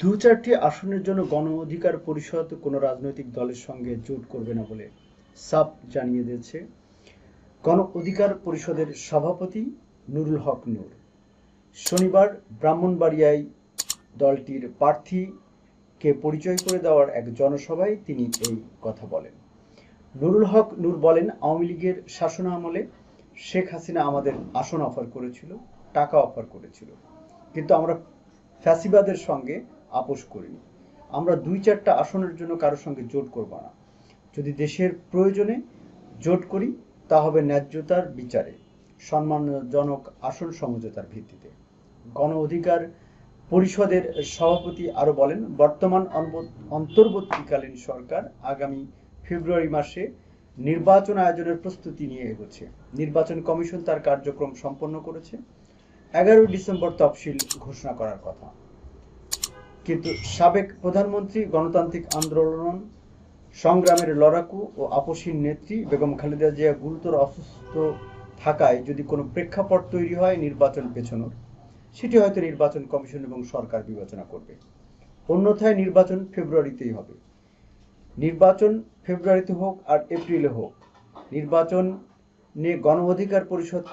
দু চারটি আসনের জন্য গণ অধিকার পরিষদ কোনো রাজনৈতিক দলের সঙ্গে জোট করবে না বলে সাপ জানিয়ে দিয়েছে গণ অধিকার পরিষদের সভাপতি নুরুল হক নূর। শনিবার ব্রাহ্মণবাড়িয়ায় দলটির প্রার্থীকে পরিচয় করে দেওয়ার এক জনসভায় তিনি এই কথা বলেন। নুরুল হক নূর বলেন, আওয়ামী লীগের শাসন আমলে শেখ হাসিনা আমাদের আসন অফার করেছিল, টাকা অফার করেছিল। কিন্তু আমরা ফ্যাসিবাদের সঙ্গে আপোষ করিনি। আমরা দুই চারটা আসনের জন্য কারোর সঙ্গে জোট করব না। যদি দেশের প্রয়োজনে জোট করি, তা হবে ন্যায্যতার বিচারে, সম্মানজনক আসন সমঝোতার ভিত্তিতে। গণ অধিকার পরিষদের সভাপতি আরও বলেন, বর্তমান অন্তর্বর্তীকালীন সরকার আগামী ফেব্রুয়ারি মাসে নির্বাচন আয়োজনের প্রস্তুতি নিয়ে এগোচ্ছে। নির্বাচন কমিশন তার কার্যক্রম সম্পন্ন করেছে। এগারোই ডিসেম্বর তফসিল ঘোষণা করার কথা। কিন্তু সাবেক প্রধানমন্ত্রী গণতান্ত্রিক আন্দোলন, সংগ্রামের লড়াকু ও আপসীর নেত্রী বেগম খালেদা জিয়া গুরুতর অসুস্থ থাকায় যদি কোনো প্রেক্ষাপট তৈরি হয় নির্বাচন পেছানোর, সেটি হয়তো নির্বাচন কমিশন এবং সরকার বিবেচনা করবে। অন্যথায় নির্বাচন ফেব্রুয়ারিতেই হবে। নির্বাচন ফেব্রুয়ারিতে হোক আর এপ্রিলে হোক, নির্বাচন নিয়ে গণ অধিকার পরিষদ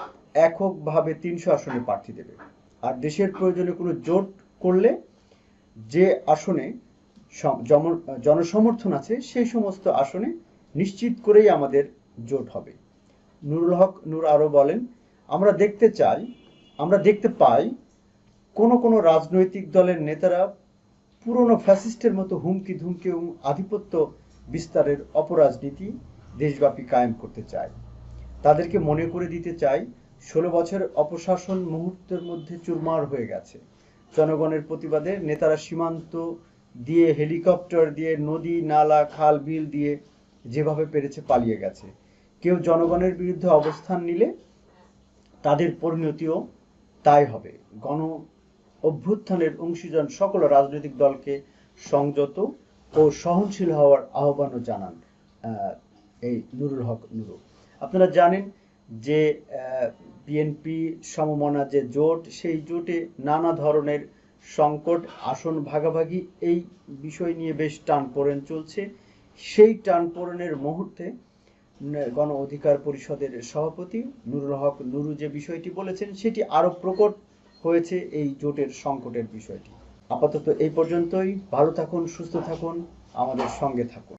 এককভাবে তিনশো আসনে প্রার্থী দেবে। আর দেশের প্রয়োজনে কোনো জোট করলে যে আসনে জনসমর্থন আছে, সেই সমস্ত আসনে নিশ্চিত করেই আমাদের জোট হবে। নুরুল হক নূর আরও বলেন, আমরা দেখতে চাই, আমরা দেখতে পাই, কোন কোন রাজনৈতিক দলের নেতারা পুরনো ফ্যাসিস্টের মতো হুমকি ধুমকি এবং আধিপত্য বিস্তারের অপরাজনীতি দেশব্যাপী কায়েম করতে চায়। তাদেরকে মনে করে দিতে চাই, ষোলো বছর অপশাসন মুহূর্তের মধ্যে চুরমার হয়ে গেছে। জনগণের প্রতিবাদে নেতারা সীমান্ত দিয়ে হেলিকপ্টার দিয়ে নদী, নালা, খাল, বিল দিয়ে যেভাবে পেরেছে পালিয়ে গেছে। কেউ জনগণের বিরুদ্ধে অবস্থান নিলে তাদের পরিণতিও তাই হবে। গণ অভ্যুত্থানের অংশীজন সকল রাজনৈতিক দলকে সংযত ও সহনশীল হওয়ার আহ্বানও জানান এই নুরুল হক নুরু। আপনারা জানেন যে বিএনপি সমমনা যে জোট, সেই জোটে নানা ধরনের সংকট, আসন ভাগাভাগি, এই বিষয় নিয়ে বেশ টানপোড়েন চলছে। সেই টানপোড়েনের মুহূর্তে গণ অধিকার পরিষদের সভাপতি নুরুল হক নুরু যে বিষয়টি বলেছেন, সেটি আরও প্রকট হয়েছে এই জোটের সংকটের বিষয়টি। আপাতত এই পর্যন্তই। ভালো থাকুন, সুস্থ থাকুন, আমাদের সঙ্গে থাকুন।